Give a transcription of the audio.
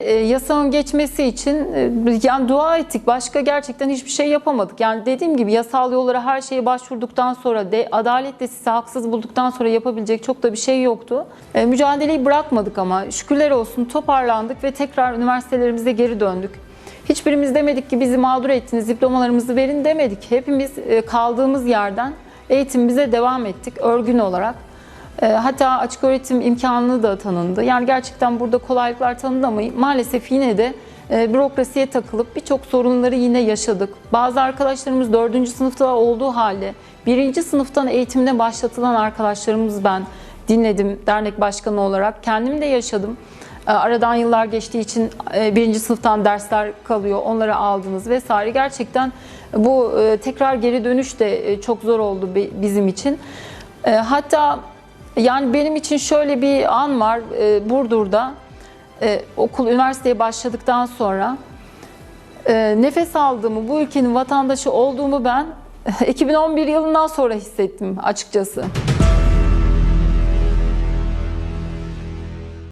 E, yasanın geçmesi için e, yani dua ettik. Başka gerçekten hiçbir şey yapamadık. Yani dediğim gibi yasal yollara her şeye başvurduktan sonra de adaletle sizi haksız bulduktan sonra yapabilecek çok da bir şey yoktu. E, mücadeleyi bırakmadık ama şükürler olsun toparlandık ve tekrar üniversitelerimize geri döndük. Hiçbirimiz demedik ki bizi mağdur ettiniz, diplomalarımızı verin demedik. Hepimiz e, kaldığımız yerden eğitimimize devam ettik örgün olarak. E, Hatta açık öğretim imkanı da tanındı. Yani gerçekten burada kolaylıklar tanındı ama maalesef yine de e, bürokrasiye takılıp birçok sorunları yine yaşadık. Bazı arkadaşlarımız 4. sınıfta olduğu halde 1. sınıftan eğitimine başlatılan arkadaşlarımız ben dinledim dernek başkanı olarak. Kendim de yaşadım. E, Aradan yıllar geçtiği için e, birinci sınıftan dersler kalıyor. Onları aldınız vesaire. Gerçekten bu e, tekrar geri dönüş de çok zor oldu bi- bizim için. Hatta yani benim için şöyle bir an var e, Burdur'da e, okul üniversiteye başladıktan sonra e, nefes aldığımı, bu ülkenin vatandaşı olduğumu ben 2011 yılından sonra hissettim açıkçası.